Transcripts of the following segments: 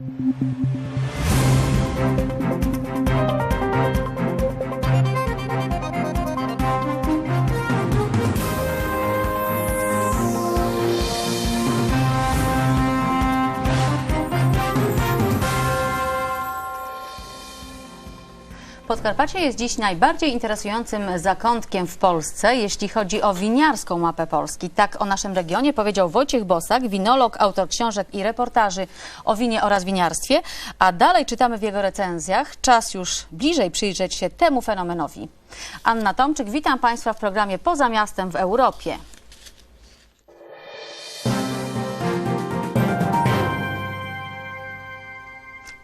Thank you. Podkarpacie jest dziś najbardziej interesującym zakątkiem w Polsce, jeśli chodzi o winiarską mapę Polski. Tak o naszym regionie powiedział Wojciech Bosak, winolog, autor książek i reportaży o winie oraz winiarstwie. A dalej czytamy w jego recenzjach. Czas już bliżej przyjrzeć się temu fenomenowi. Anna Tomczyk, witam Państwa w programie Poza Miastem w Europie.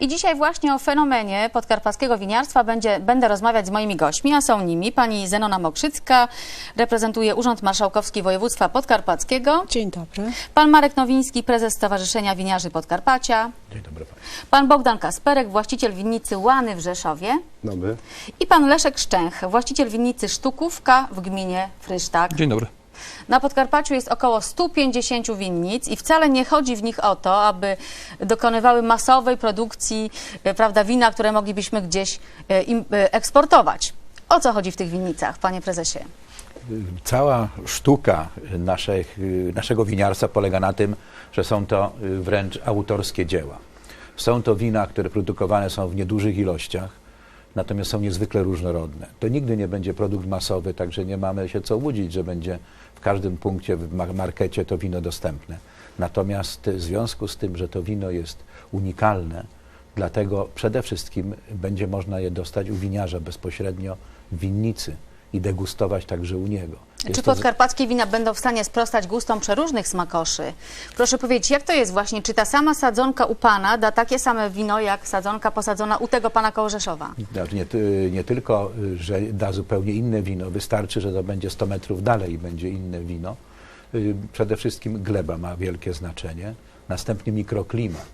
I dzisiaj właśnie o fenomenie podkarpackiego winiarstwa będzie, będę rozmawiać z moimi gośćmi, a są nimi pani Zenona Mokrzycka, reprezentuje Urząd Marszałkowski Województwa Podkarpackiego, Dzień dobry. pan Marek Nowiński, prezes Stowarzyszenia Winiarzy Podkarpacia, Dzień dobry Państwu. pan Bogdan Kasperek, właściciel winnicy Łany w Rzeszowie Dobry. i pan Leszek Szczęch, właściciel winnicy Sztukówka w gminie Frysztak. Dzień dobry. Na Podkarpaciu jest około 150 winnic i wcale nie chodzi w nich o to, aby dokonywały masowej produkcji e, prawda, wina, które moglibyśmy gdzieś e, e, eksportować. O co chodzi w tych winnicach, panie prezesie? Cała sztuka naszych, naszego winiarstwa polega na tym, że są to wręcz autorskie dzieła. Są to wina, które produkowane są w niedużych ilościach, natomiast są niezwykle różnorodne. To nigdy nie będzie produkt masowy, także nie mamy się co łudzić, że będzie w każdym punkcie w mar- markecie to wino dostępne. Natomiast w związku z tym, że to wino jest unikalne, dlatego przede wszystkim będzie można je dostać u winiarza bezpośrednio w winnicy i degustować także u niego. Jest Czy to podkarpackie wina będą w stanie sprostać gustom przeróżnych smakoszy? Proszę powiedzieć, jak to jest właśnie? Czy ta sama sadzonka u pana da takie same wino, jak sadzonka posadzona u tego pana koło Rzeszowa? Nie, nie tylko, że da zupełnie inne wino, wystarczy, że to będzie 100 metrów dalej i będzie inne wino. Y, Przede wszystkim gleba ma wielkie znaczenie, następnie mikroklimat.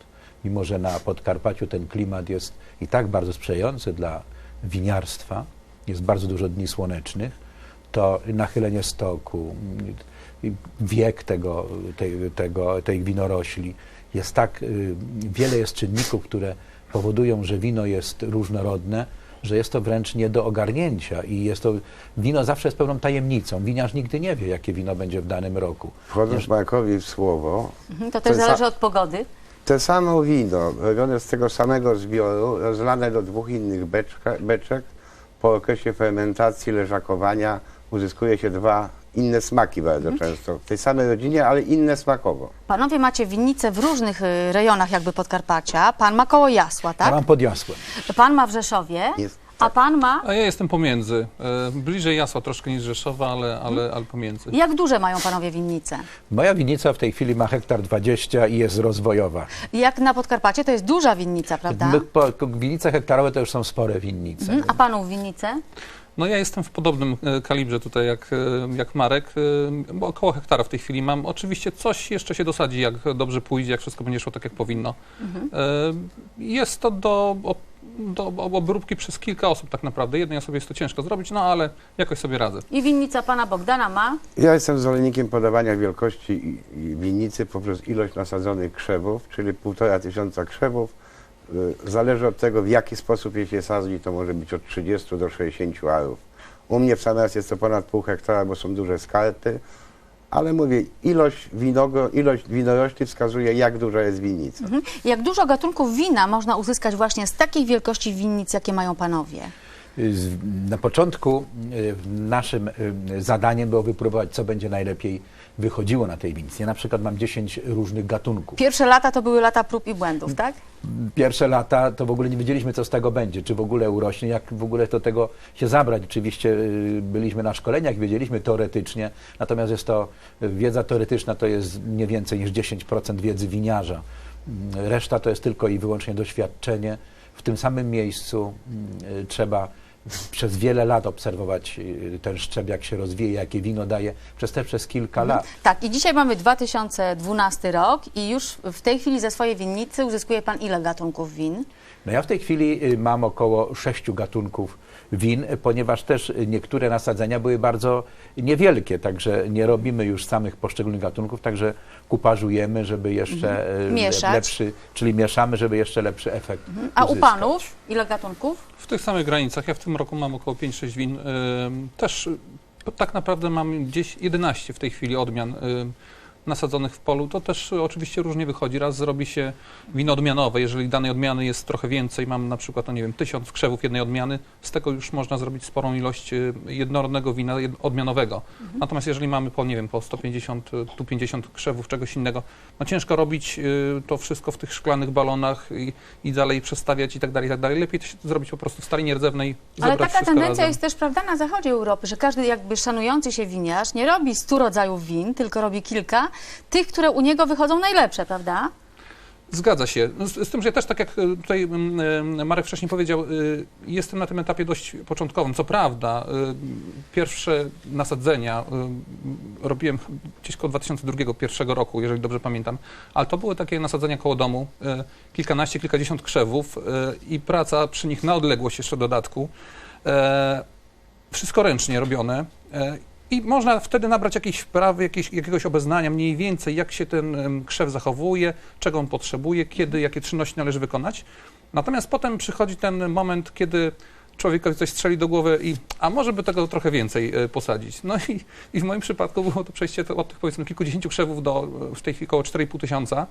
Mimo, że na Podkarpaciu ten klimat jest i tak bardzo sprzyjający dla winiarstwa, jest bardzo dużo dni słonecznych, to nachylenie stoku, wiek tego, tej, tego, tej winorośli jest tak, y, wiele jest czynników, które powodują, że wino jest różnorodne, że jest to wręcz nie do ogarnięcia i jest to, wino zawsze jest pełną tajemnicą. Winiarz nigdy nie wie, jakie wino będzie w danym roku. Wchodząc Markowi w słowo, Mhm, To też zależy za- od pogody. te samo wino, robione z tego samego zbioru, rozlane do dwóch innych beczka, beczek, po okresie fermentacji, leżakowania uzyskuje się dwa inne smaki bardzo często. W tej samej rodzinie, ale inne smakowo. Panowie macie winnice w różnych y, rejonach jakby Podkarpacia. Pan ma koło Jasła, Ja tak? mam pod Jasłem. Pan ma w Rzeszowie, Jest, a pan ma... A ja jestem pomiędzy. E, bliżej Jasła troszkę niż Rzeszowa, ale, ale, ale pomiędzy. Jak duże mają panowie winnice? Moja winnica w tej chwili ma hektar 20 i jest rozwojowa. Jak na Podkarpacie to jest duża winnica, prawda? My, po, winnice hektarowe to już są spore winnice. Mhm. A panów winnice? No ja jestem w podobnym e, kalibrze tutaj jak, e, jak Marek, e, bo około hektara w tej chwili mam. Oczywiście coś jeszcze się dosadzi, jak dobrze pójdzie, jak wszystko będzie szło tak, jak powinno. E, Jest to do, o- do obróbki przez kilka osób tak naprawdę. Jednej osobie jest to ciężko zrobić, no ale jakoś sobie radzę. I winnica pana Bogdana ma? Ja jestem zwolennikiem podawania wielkości winnicy poprzez ilość nasadzonych krzewów, czyli półtora tysiąca krzewów. Y, Zależy od tego, w jaki sposób je się sadzi, to może być od 30 do 60 arów. U mnie w raz jest to ponad pół hektara, bo są duże skarty, ale mówię, ilość, winogo, ilość winorośli wskazuje, jak duża jest winnica. Mhm. Jak dużo gatunków wina można uzyskać właśnie z takich wielkości winnic, jakie mają panowie? Na początku y, naszym y, zadaniem było wypróbować, co będzie najlepiej wychodziło na tej winnicy. Ja na przykład mam 10 różnych gatunków. Pierwsze lata to były lata prób i błędów, tak? Pierwsze lata to w ogóle nie wiedzieliśmy, co z tego będzie, czy w ogóle urośnie, jak w ogóle do tego się zabrać. Oczywiście y, byliśmy na szkoleniach, wiedzieliśmy teoretycznie, natomiast jest to, wiedza teoretyczna to jest nie więcej niż 10% wiedzy winiarza. Mm, Reszta to jest tylko i wyłącznie doświadczenie. W tym samym miejscu mm, trzeba przez wiele lat obserwować y, ten szczep, jak się rozwija, jakie wino daje, przez te przez kilka lat. Tak, i dzisiaj mamy 2012 rok i już w tej chwili ze swojej winnicy uzyskuje pan ile gatunków win? No ja w tej chwili y, mam około sześciu gatunków win, ponieważ też niektóre nasadzenia były bardzo niewielkie, także nie robimy już samych poszczególnych gatunków, także kupażujemy, żeby jeszcze Mhm. Mieszać. lepszy, czyli mieszamy, żeby jeszcze lepszy efekt A u uzyskać. panów ile gatunków? W tych samych granicach. Ja w tym roku mam około 5-6 win. Też y, tak naprawdę mam gdzieś 11 w tej chwili odmian nasadzonych w polu. To też oczywiście różnie wychodzi. Raz zrobi się wino odmianowe. Jeżeli danej odmiany jest trochę więcej, mam na przykład, no nie wiem, tysiąc krzewów jednej odmiany, z tego już można zrobić sporą ilość y, jednorodnego wina odmianowego. Natomiast jeżeli mamy po, nie wiem, po 150, y, tu 50 krzewów czegoś innego, no ciężko robić y, to wszystko w tych szklanych balonach i, i dalej przestawiać i tak dalej, i tak dalej. Lepiej to się zrobić po prostu w stalinie rdzewnej, Ale taka tendencja razem. jest też prawda na zachodzie Europy, że każdy jakby szanujący się winiarz nie robi 100 rodzajów win, tylko robi kilka, tych, które u niego wychodzą najlepsze, prawda? Zgadza się. No, Z, z tym, że też, tak jak e, tutaj mm, e, Marek wcześniej powiedział, e, jestem na tym etapie dość początkowym. Co prawda, pierwsze nasadzenia robiłem gdzieś koło 2002 pierwszego roku, jeżeli dobrze pamiętam, ale to były takie nasadzenia koło domu, kilkanaście, kilkadziesiąt krzewów i praca przy nich na odległość jeszcze dodatku. Wszystko ręcznie robione. I można wtedy nabrać jakiejś wprawy, jakiegoś obeznania mniej więcej, jak się ten krzew zachowuje, czego on potrzebuje, kiedy, jakie czynności należy wykonać. Natomiast potem przychodzi ten moment, kiedy człowiekowi coś strzeli do głowy i a może by tego trochę więcej e, posadzić. No i, i w moim przypadku było to przejście od tych powiedzmy kilkudziesięciu krzewów do e, w tej chwili około 4,5 tysiąca.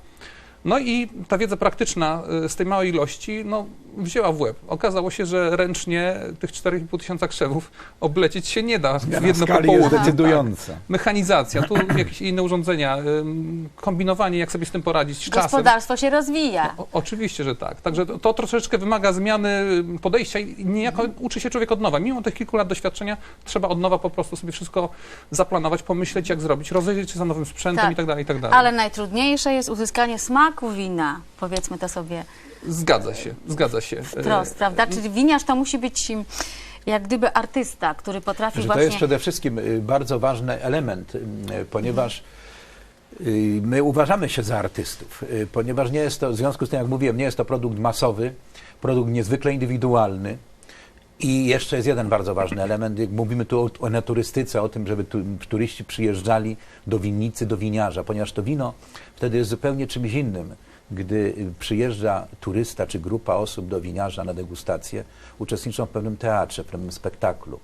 No i ta wiedza praktyczna e, z tej małej ilości no, wzięła w łeb. Okazało się, że ręcznie tych 4,5 tysiąca krzewów oblecieć się nie da w jedno skali jest popołudnie. decydująca. Mechanizacja, tu jakieś inne urządzenia, kombinowanie, jak sobie z tym poradzić z czasem. Gospodarstwo się rozwija. O, oczywiście, że tak. Także to, to troszeczkę wymaga zmiany podejścia i niejako uczy się człowiek od nowa. Mimo tych kilku lat doświadczenia trzeba od nowa po prostu sobie wszystko zaplanować, pomyśleć, jak zrobić, rozejrzeć się za nowym sprzętem Tak. i tak dalej, i tak dalej. Ale najtrudniejsze jest uzyskanie smaku wina, powiedzmy to sobie Zgadza się, zgadza się. wprost, E, prawda? Czyli winiarz to musi być jak gdyby artysta, który potrafi Że to właśnie... jest przede wszystkim y, bardzo ważny element, y, ponieważ y, my uważamy się za artystów, ponieważ nie jest to, w związku z tym, jak mówiłem, nie jest to produkt masowy, produkt niezwykle indywidualny. I jeszcze jest jeden bardzo ważny element, jak mówimy tu o, o naturystyce, o tym, żeby tu, turyści przyjeżdżali do winnicy, do winiarza, ponieważ to wino wtedy jest zupełnie czymś innym. Gdy przyjeżdża turysta czy grupa osób do winiarza na degustację, uczestniczą w pewnym teatrze, w pewnym spektaklu.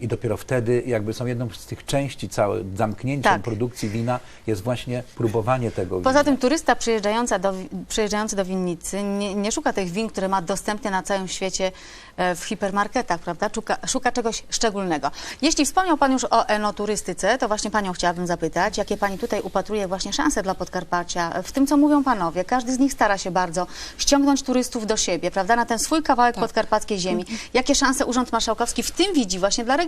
I dopiero wtedy jakby są jedną z tych części całe, zamknięciem Tak. produkcji wina jest właśnie próbowanie tego Poza wina. tym turysta przyjeżdżająca do, przyjeżdżający do winnicy nie, nie szuka tych win, które ma dostępne na całym świecie e, w hipermarketach, prawda? Szuka, szuka czegoś szczególnego. Jeśli wspomniał Pan już o enoturystyce, to właśnie Panią chciałabym zapytać, jakie Pani tutaj upatruje właśnie szanse dla Podkarpacia w tym, co mówią Panowie. Każdy z nich stara się bardzo ściągnąć turystów do siebie, prawda? Na ten swój kawałek podkarpackiej ziemi. Jakie szanse Urząd Marszałkowski w tym widzi właśnie dla regionu?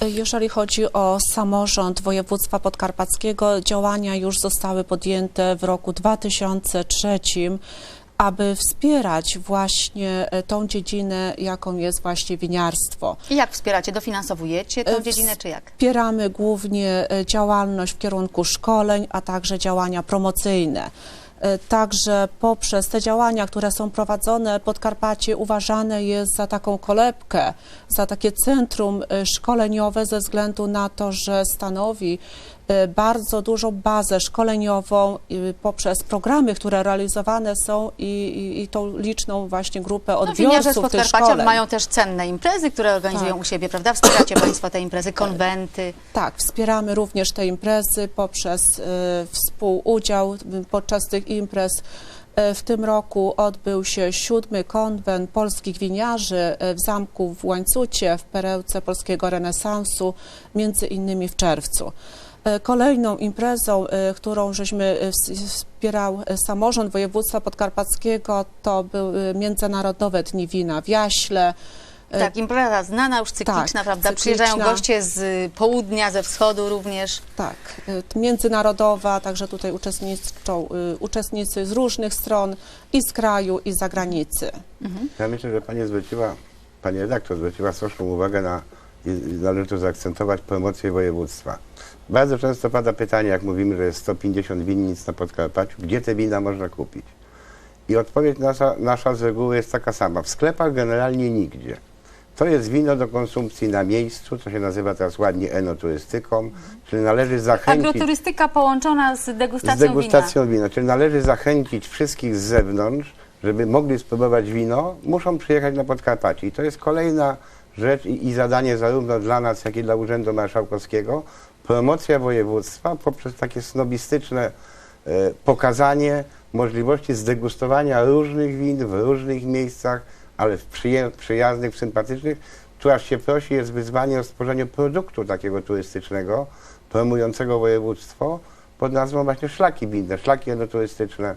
Jeżeli chodzi o samorząd województwa podkarpackiego, działania już zostały podjęte w roku 2003, aby wspierać właśnie e, tą dziedzinę, jaką jest właśnie winiarstwo. I jak wspieracie? Dofinansowujecie tę E, dziedzinę, czy jak? Wspieramy głównie e, działalność w kierunku szkoleń, a także działania promocyjne. E, Także poprzez te działania, które są prowadzone, Podkarpacie uważane jest za taką kolebkę, za takie centrum e, szkoleniowe ze względu na to, że stanowi e, bardzo dużą bazę szkoleniową poprzez programy, które realizowane są i, i, i tą liczną właśnie grupę No, odbiorców tych Podkarpacia szkoleń. mają też cenne imprezy, które organizują Tak. u siebie, prawda? Wspieracie Państwo te imprezy, konwenty. Tak, wspieramy również te imprezy poprzez y, współudział podczas tych imprez. Y, W tym roku odbył się siódmy konwent polskich winiarzy y, w zamku w Łańcucie, w perełce polskiego renesansu, między innymi w czerwcu. Y, Kolejną imprezą, którą żeśmy ws- wspierał samorząd województwa podkarpackiego, to były Międzynarodowe Dni Wina w Jaśle. Y, Tak, impreza znana, już cykliczna, tak, prawda? cykliczna. Przyjeżdżają goście z południa, ze wschodu również. Tak, t- międzynarodowa, także tutaj uczestniczą y, uczestnicy z różnych stron i z kraju, i z zagranicy. Ja myślę, że Pani zwróciła Panie redaktor, zwróciła słuszną uwagę na, i i należy tu zaakcentować promocję województwa. Bardzo często pada pytanie, jak mówimy, że jest 150 winnic na Podkarpaciu, gdzie te wina można kupić? I odpowiedź nasza, nasza z reguły jest taka sama. W sklepach generalnie nigdzie. To jest wino do konsumpcji na miejscu, co się nazywa teraz ładnie enoturystyką, czyli należy zachęcić... Agroturystyka połączona z degustacją, Z degustacją wina. Czyli należy zachęcić wszystkich z zewnątrz, żeby mogli spróbować wino, muszą przyjechać na Podkarpacie. I to jest kolejna rzecz i, i zadanie zarówno dla nas, jak i dla Urzędu Marszałkowskiego. Promocja województwa poprzez takie snobistyczne e, pokazanie możliwości zdegustowania różnych win w różnych miejscach, ale w przyjaznych, sympatycznych. Tu aż się prosi, jest wyzwanie o stworzenie produktu takiego turystycznego, promującego województwo pod nazwą właśnie szlaki winne, szlaki enoturystyczne.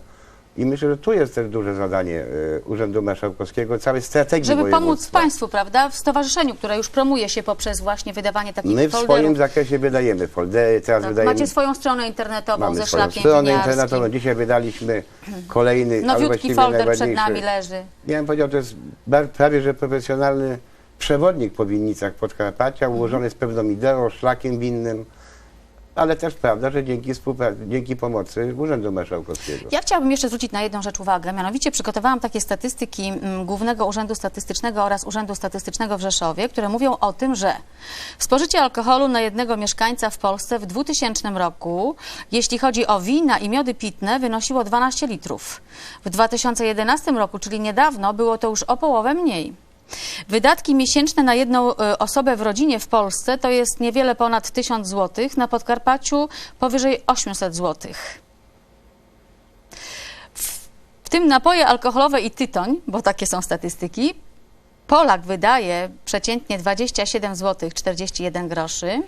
I myślę, że tu jest też duże zadanie e, Urzędu Marszałkowskiego, całej strategii Żeby pomóc województwa. Państwu, prawda, w stowarzyszeniu, które już promuje się poprzez właśnie wydawanie takich My w folderów. swoim zakresie wydajemy foldery, teraz Tak, wydajemy... Macie swoją stronę internetową Mamy ze swoją szlakiem stronę winiarskim. internetową. Dzisiaj wydaliśmy kolejny, ale Nowiutki właściwie folder przed nami leży. Ja bym powiedział, to jest bar- prawie że profesjonalny przewodnik po winnicach Podkarpacia, ułożony z pewną ideą, szlakiem winnym, ale też prawda, że dzięki, dzięki pomocy Urzędu Marszałkowskiego. Ja chciałabym jeszcze zwrócić na jedną rzecz uwagę. Mianowicie przygotowałam takie statystyki mm, Głównego Urzędu Statystycznego oraz Urzędu Statystycznego w Rzeszowie, które mówią o tym, że spożycie alkoholu na jednego mieszkańca w Polsce w 2000 roku, jeśli chodzi o wina i miody pitne, wynosiło 12 litrów. W 2011 roku, czyli niedawno, było to już o połowę mniej. Wydatki miesięczne na jedną e, osobę w rodzinie w Polsce to jest niewiele ponad 1000 zł, na Podkarpaciu powyżej 800 zł. W tym napoje alkoholowe i tytoń, bo takie są statystyki, Polak wydaje przeciętnie 27 zł 41 groszy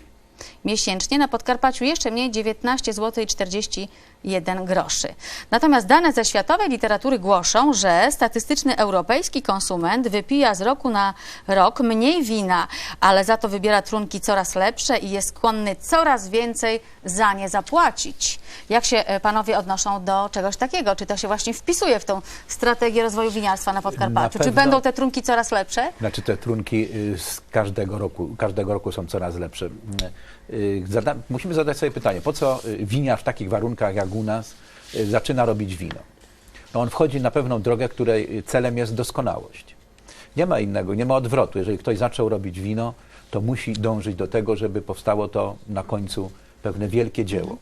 miesięcznie, na Podkarpaciu jeszcze mniej 19 zł 40 1 groszy. Natomiast dane ze światowej literatury głoszą, że statystyczny europejski konsument wypija z roku na rok mniej wina, ale za to wybiera trunki coraz lepsze i jest skłonny coraz więcej za nie zapłacić. Jak się e, panowie odnoszą do czegoś takiego? Czy to się właśnie wpisuje w tą strategię rozwoju winiarstwa na Podkarpaciu? Na Czy będą te trunki coraz lepsze? Znaczy te trunki y, z każdego roku, każdego roku są coraz lepsze. Mm, Y, Zada, musimy zadać sobie pytanie, po co y, winiarz w takich warunkach jak u nas y, zaczyna robić wino? No on wchodzi na pewną drogę, której celem jest doskonałość. Nie ma innego, nie ma odwrotu. Jeżeli ktoś zaczął robić wino, to musi dążyć do tego, żeby powstało to na końcu pewne wielkie dzieło.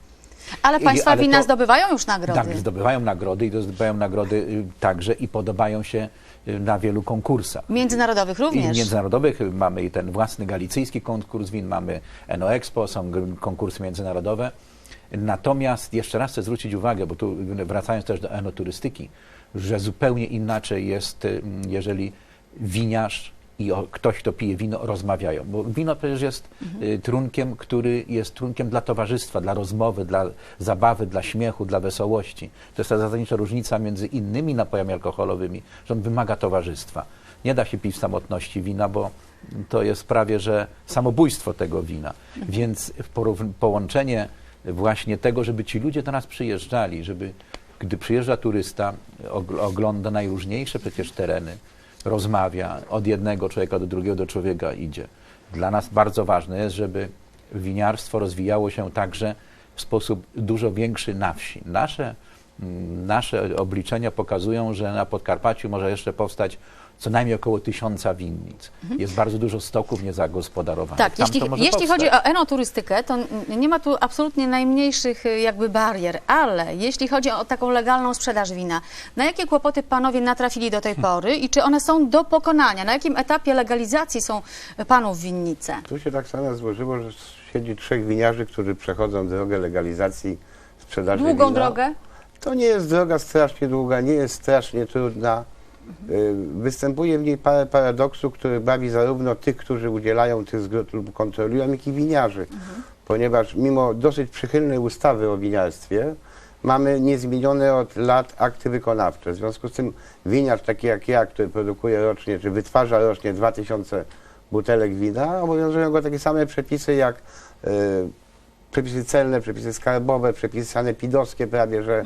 Ale I- państwa ale wina to- zdobywają już nagrody. Tak, zdobywają nagrody i zdobywają nagrody także i podobają się na wielu konkursach. Międzynarodowych I również. międzynarodowych y, mamy i ten własny galicyjski konkurs win, mamy Eno Expo, są konkursy międzynarodowe. Natomiast jeszcze raz chcę zwrócić uwagę, bo tu y, wracając też do enoturystyki, że zupełnie inaczej jest, y, jeżeli winiarz i o, ktoś, kto pije wino, rozmawiają. Bo wino przecież jest y, trunkiem, który jest trunkiem dla towarzystwa, dla rozmowy, dla zabawy, dla śmiechu, dla wesołości. To jest ta zasadnicza różnica między innymi napojami alkoholowymi, że on wymaga towarzystwa. Nie da się pić w samotności wina, bo to jest prawie, że samobójstwo tego wina. Więc w porów- połączenie właśnie tego, żeby ci ludzie do nas przyjeżdżali, żeby gdy przyjeżdża turysta, og- ogląda najróżniejsze przecież tereny, rozmawia, od jednego człowieka do drugiego do człowieka idzie. Dla nas bardzo ważne jest, żeby winiarstwo rozwijało się także w sposób dużo większy na wsi. Nasze, mm, nasze obliczenia pokazują, że na Podkarpaciu może jeszcze powstać co najmniej około tysiąca winnic. Jest bardzo dużo stoków niezagospodarowanych. Tak, Tam jeśli, to może jeśli chodzi o enoturystykę, to nie ma tu absolutnie najmniejszych y, jakby barier, ale jeśli chodzi o taką legalną sprzedaż wina, na jakie kłopoty panowie natrafili do tej pory i czy one są do pokonania? Na jakim etapie legalizacji są panów winnice? Tu się tak samo złożyło, że siedzi trzech winiarzy, którzy przechodzą drogę legalizacji sprzedaży Długą wina. drogę? To nie jest droga strasznie długa, nie jest strasznie trudna. Y, Występuje w niej parę paradoksów, które bawi zarówno tych, którzy udzielają tych zgód lub kontrolują, jak i winiarzy. Ponieważ mimo dosyć przychylnej ustawy o winiarstwie, mamy niezmienione od lat akty wykonawcze. W związku z tym winiarz taki jak ja, który produkuje rocznie, czy wytwarza rocznie 2000 butelek wina, obowiązują go takie same przepisy jak y, przepisy celne, przepisy skarbowe, przepisy sanepidowskie prawie, że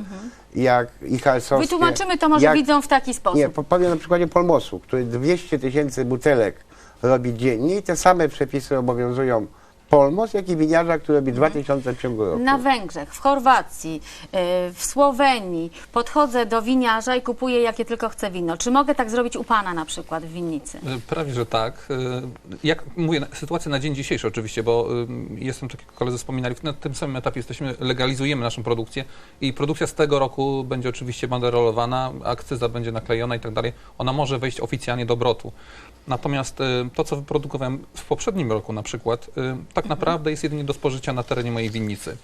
jak i halsowskie. Wytłumaczymy to może jak, widzom w taki sposób. Nie, po- powiem na przykładzie Polmosu, który 200 tysięcy butelek robi dziennie i te same przepisy obowiązują Polmos, jak i winiarza, który robi 2000 w ciągu roku. Na Węgrzech, w Chorwacji, yy, w Słowenii podchodzę do winiarza i kupuję jakie tylko chcę wino. Czy mogę tak zrobić u Pana na przykład w winnicy? E, Prawie, że tak. E, Jak mówię, sytuacja na dzień dzisiejszy oczywiście, bo jestem, tak jak koledzy wspominali, na tym samym etapie jesteśmy, legalizujemy naszą produkcję i produkcja z tego roku będzie oczywiście banderolowana, akcyza będzie naklejona i tak dalej. Ona może wejść oficjalnie do obrotu. Natomiast y, to, co wyprodukowałem w poprzednim roku na przykład, y, tak naprawdę jest jedynie do spożycia na terenie mojej winnicy.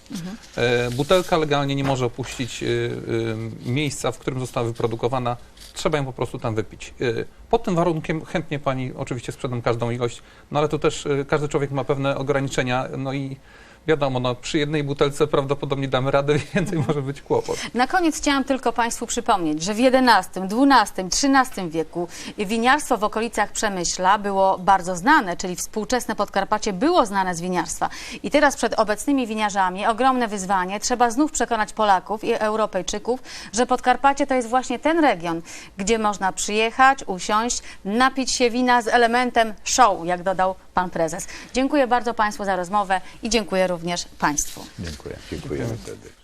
E, Butelka legalnie nie może opuścić y, y, miejsca, w którym została wyprodukowana. Trzeba ją po prostu tam wypić. Y, Pod tym warunkiem chętnie pani oczywiście sprzedam każdą ilość, no ale to też y, każdy człowiek ma pewne ograniczenia, no i wiadomo, no, przy jednej butelce prawdopodobnie damy radę, więcej może być kłopot. Na koniec chciałam tylko Państwu przypomnieć, że w XI, XII, XIII wieku winiarstwo w okolicach Przemyśla było bardzo znane, czyli współczesne Podkarpacie było znane z winiarstwa. I teraz przed obecnymi winiarzami ogromne wyzwanie. Trzeba znów przekonać Polaków i Europejczyków, że Podkarpacie to jest właśnie ten region, gdzie można przyjechać, usiąść, napić się wina z elementem show, jak dodał Pan Prezes. Dziękuję bardzo Państwu za rozmowę i dziękuję również Państwu. Dziękuję. Dziękujemy serdecznie.